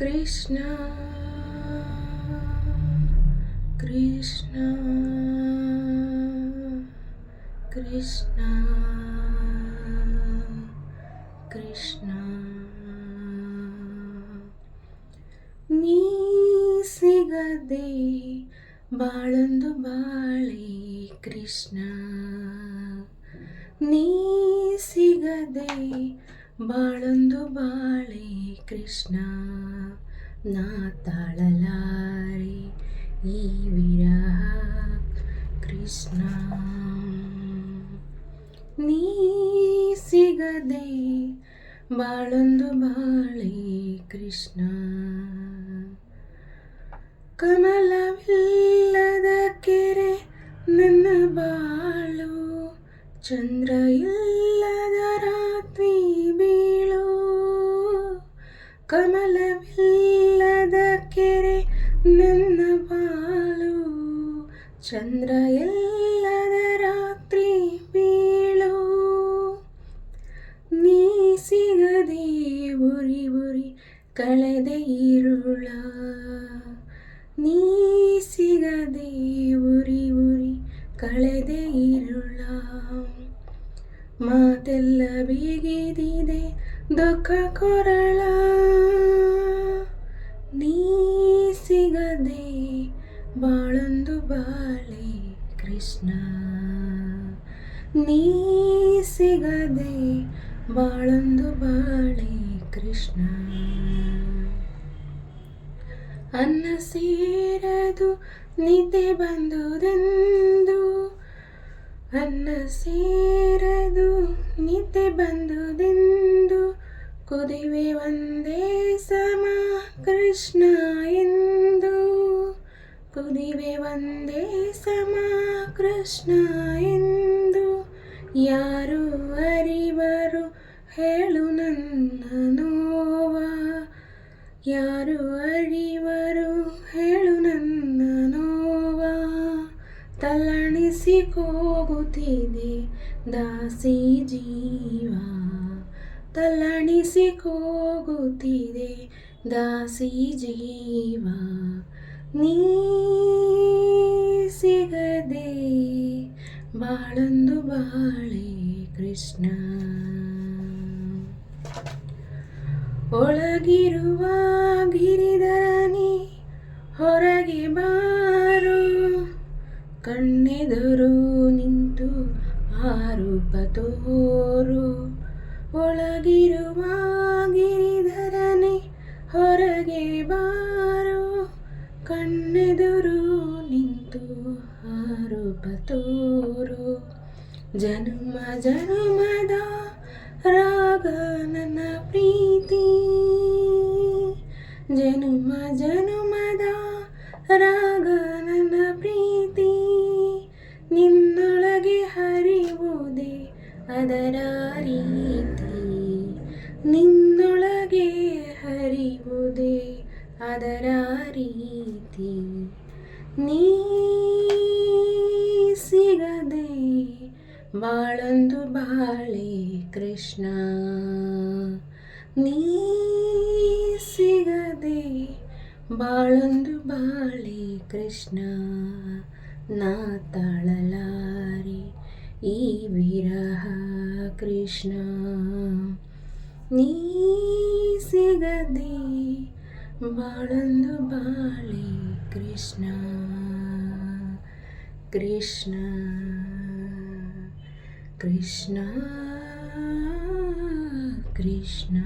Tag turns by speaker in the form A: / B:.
A: ಕೃಷ್ಣ ಕೃಷ್ಣ ಕೃಷ್ಣ ಕೃಷ್ಣ. ನೀ ಸಿಗದೆ ಬಾಳೊಂದು ಬಾಳೆ ಕೃಷ್ಣ. ನೀ ಸಿಗದೆ ಬಾಳೊಂದು ಬಾಳೆ ಕೃಷ್ಣ, ನಾ ತಾಳಲಾರೆ ಈ ವಿರಹ ಕೃಷ್ಣ. ನೀ ಸಿಗದೆ ಬಾಳೊಂದು ಬಾಳೆ ಕೃಷ್ಣ, ಕಮಲವಿಲ್ಲದ ಕೆರೆ ನನ್ನ ಬಾಳು, ಚಂದ್ರ ಇಲ್ಲದ ಕಮಲವಿಲ್ಲದ ಕೆರೆ ನನ್ನ ಬಾಳು. ಚಂದ್ರ ಎಲ್ಲದ ರಾತ್ರಿ ಬೀಳು. ನೀ ಸಿಗದೆ ಉರಿ ಉರಿ ಕಳೆದೆ ಇರುಳ. ನೀ ಸಿಗದೆ ಉರಿ ಉರಿ ಕಳೆದೆ ಇರುಳ. ಮಾತೆಲ್ಲ ಬೀಗಿದಿದೆ ದುಃಖ ಕೊರಳ, ನೀ ಸಿಗದೆ ಬಾಳೊಂದು ಬಾಳೆ ಕೃಷ್ಣ. ನೀ ಸಿಗದೆ ಬಾಳೊಂದು ಬಾಳೆ ಕೃಷ್ಣ. ಅನ್ನ ಸೇರದು ನಿದ್ದೆ ಬಂದುದೆಂದು, ಅನ್ನ ಸೇರದು ನಿದ್ದೆ ಬಂದುದೆಂದು. ಕುದಿವೆ ಒಂದೇ ಸಮ ಕೃಷ್ಣ ಎಂದು. ಕುದಿವೆ ಒಂದೇ ಸಮ ಕೃಷ್ಣ ಎಂದು. ಯಾರು ಅರಿವರು ಹೇಳು ನನ್ನ ನೋವ. ಯಾರು ಅರಿವರು ಹೇಳು ನನ್ನ ನೋವ. ತಲ್ಲಣಿಸಿ ಕೂಗುತ್ತಿದೆ ದಾಸಿ ಜೀವ. ತಲ್ಲಣಿಸಿ ಕೂಗುತ್ತಿದೆ ದಾಸಿ ಜೀವ, ನೀ ಸಿಗದೆ ಬಾಳೊಂದು ಬಾಳೆ ಕೃಷ್ಣ. ಒಳಗಿರುವ ಗಿರಿಧರನಿ ಹೊರಗೆ ಬಾರು, ಕಣ್ಣೆದುರು ನಿಂತು ಆರೂಪ ತೋರು. ಒಳಗಿರುವ ಗಿರಿಧರನೆ ಹೊರಗೆ ಬಾರು ಕಣ್ಣೆದುರು ನಿಂತು ಆರೋಪ ತೋರು. ಜನುಮ ಜನುಮದ ರಾಗ ನನ್ನ ಪ್ರೀತಿ. ಜನುಮ ಜನುಮದ ರಾಗ ನನ್ನ ಪ್ರೀತಿ. ನಿನ್ನೊಳಗೆ ಹರಿಯುವುದೇ ಅದರ ರೀತಿ. ನಿನ್ನೊಳಗೆ ಹರಿವುದೇ ಅದರ ರೀತಿ. ನೀ ಸಿಗದೆ ಬಾಳೊಂದು ಬಾಳೆ ಕೃಷ್ಣ. ನೀ ಸಿಗದೆ ಬಾಳೊಂದು ಬಾಳೆ ಕೃಷ್ಣ. ನಾ ತಾಳಲಾರಿ ಈ ವಿರಹ ಕೃಷ್ಣ. ನೀ ಸಿಗದೆ ಬಾಳೊಂದು ಬಾಳೆ ಕೃಷ್ಣ ಕೃಷ್ಣ ಕೃಷ್ಣ ಕೃಷ್ಣ